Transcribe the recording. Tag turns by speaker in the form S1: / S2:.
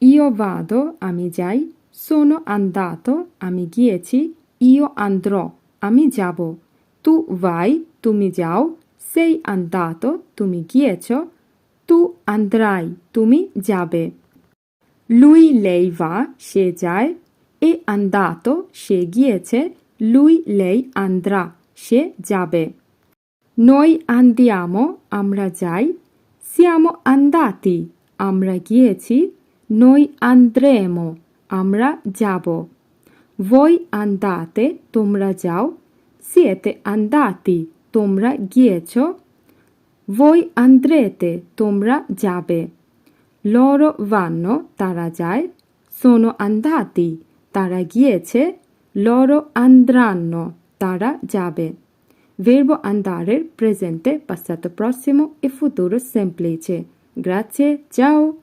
S1: io vado আমি যাই sono andato আমি গিয়েছি io andrò আমি যাব tu vai তুমি যাও sei andato তুমি গিয়েছ tu andrai তুমি যাবে lui lei va সে যায় è andato সে গিয়েছে lui lei andrà সে যাবে noi andiamo আমরা যাই siamo andati আমরা গিয়েছি noi andremo আমরা যাব voi andate তোমরা যাও siete andati তোমরা গিয়েছ voi andrete তোমরা যাবে loro vanno তারা যায় sono andati তারা গিয়েছে loro andranno তারা যাবে Verbo andare presente passato prossimo e futuro semplice. Grazie, ciao!